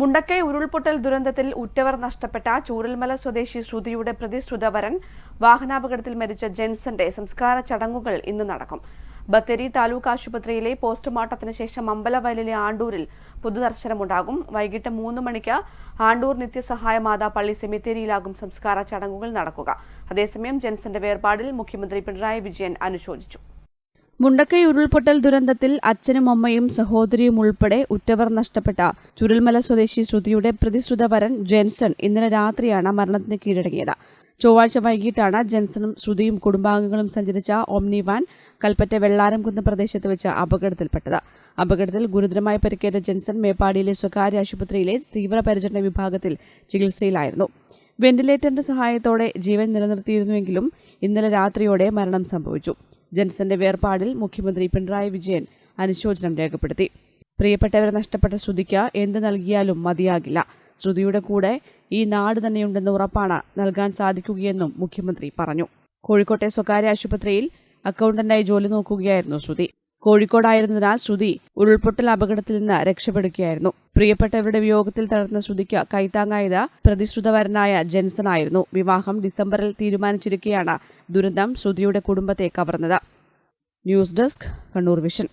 മുണ്ടക്കൈ ഉരുൾപൊട്ടൽ ദുരന്തത്തിൽ ഉറ്റവർ നഷ്ടപ്പെട്ട ചൂരൽമല സ്വദേശി ശ്രുതിയുടെ പ്രതിശ്രുത വരൻ വാഹനാപകടത്തിൽ മരിച്ച ജെൻസന്റെ സംസ്കാര ചടങ്ങുകൾ ഇന്ന് നടക്കും. ബത്തേരി താലൂക്ക് ആശുപത്രിയിലെ പോസ്റ്റ്മോർട്ടത്തിന് ശേഷം അമ്പലവയലിലെ ആണ്ടൂരിൽ പൊതുദർശനമുണ്ടാകും. വൈകിട്ട് മൂന്ന് മണിക്ക് ആണ്ടൂർ നിത്യസഹായ മാതാ പള്ളി സെമിത്തേരിയിലാകും സംസ്കാര ചടങ്ങുകൾ നടക്കുക. അതേസമയം ജെൻസന്റെ വേർപാടിൽ മുഖ്യമന്ത്രി പിണറായി വിജയൻ അനുശോചിച്ചു. മുണ്ടക്കൈ ഉരുൾപൊട്ടൽ ദുരന്തത്തിൽ അച്ഛനും അമ്മയും സഹോദരിയും ഉൾപ്പെടെ ഉറ്റവർ നഷ്ടപ്പെട്ട ചുരുൾമല സ്വദേശി ശ്രുതിയുടെ പ്രതിശ്രുത വരൻ ജെൻസൺ ഇന്നലെ രാത്രിയാണ് മരണത്തിന് കീഴടങ്ങിയത്. ചൊവ്വാഴ്ച വൈകിട്ടാണ് ജെൻസണും ശ്രുതിയും കുടുംബാംഗങ്ങളും സഞ്ചരിച്ച ഓംനി വാൻ കൽപ്പറ്റ വെള്ളാരംകുന്ന് പ്രദേശത്ത് വെച്ച് അപകടത്തിൽപ്പെട്ടത്. അപകടത്തിൽ ഗുരുതരമായി പരിക്കേറ്റ ജെൻസൺ മേപ്പാടിയിലെ സ്വകാര്യ ആശുപത്രിയിലെ തീവ്രപരിചരണ വിഭാഗത്തിൽ ചികിത്സയിലായിരുന്നു. വെന്റിലേറ്ററിന്റെ സഹായത്തോടെ ജീവൻ നിലനിർത്തിയിരുന്നുവെങ്കിലും ഇന്നലെ രാത്രിയോടെ മരണം സംഭവിച്ചു. ജെൻസന്റെ വേർപാടിൽ മുഖ്യമന്ത്രി പിണറായി വിജയൻ അനുശോചനം രേഖപ്പെടുത്തി. പ്രിയപ്പെട്ടവരെ നഷ്ടപ്പെട്ട ശ്രുതിക്ക് എന്ത് നൽകിയാലും മതിയാകില്ല. ശ്രുതിയുടെ കൂടെ ഈ നാട് തന്നെയുണ്ടെന്ന ഉറപ്പാണ് നൽകാൻ സാധിക്കുകയെന്നും മുഖ്യമന്ത്രി പറഞ്ഞു. കോഴിക്കോട്ടെ സ്വകാര്യ ആശുപത്രിയിൽ അക്കൗണ്ടന്റായി ജോലി നോക്കുകയായിരുന്നു ശ്രുതി. കോഴിക്കോടായിരുന്നതിനാൽ ശ്രുതി ഉരുൾപൊട്ടൽ അപകടത്തിൽ നിന്ന് രക്ഷപ്പെടുകയായിരുന്നു. പ്രിയപ്പെട്ടവരുടെ വിയോഗത്തിൽ തളർന്ന ശ്രുതിക്ക് കൈത്താങ്ങായത് പ്രതിശ്രുതവരനായ ജെൻസൺ ആയിരുന്നു. വിവാഹം ഡിസംബറിൽ തീരുമാനിച്ചിരിക്കെയാണ് ദുരന്തം ശ്രുതിയുടെ കുടുംബത്തെ കവർന്നത്. News desk Kannur vision.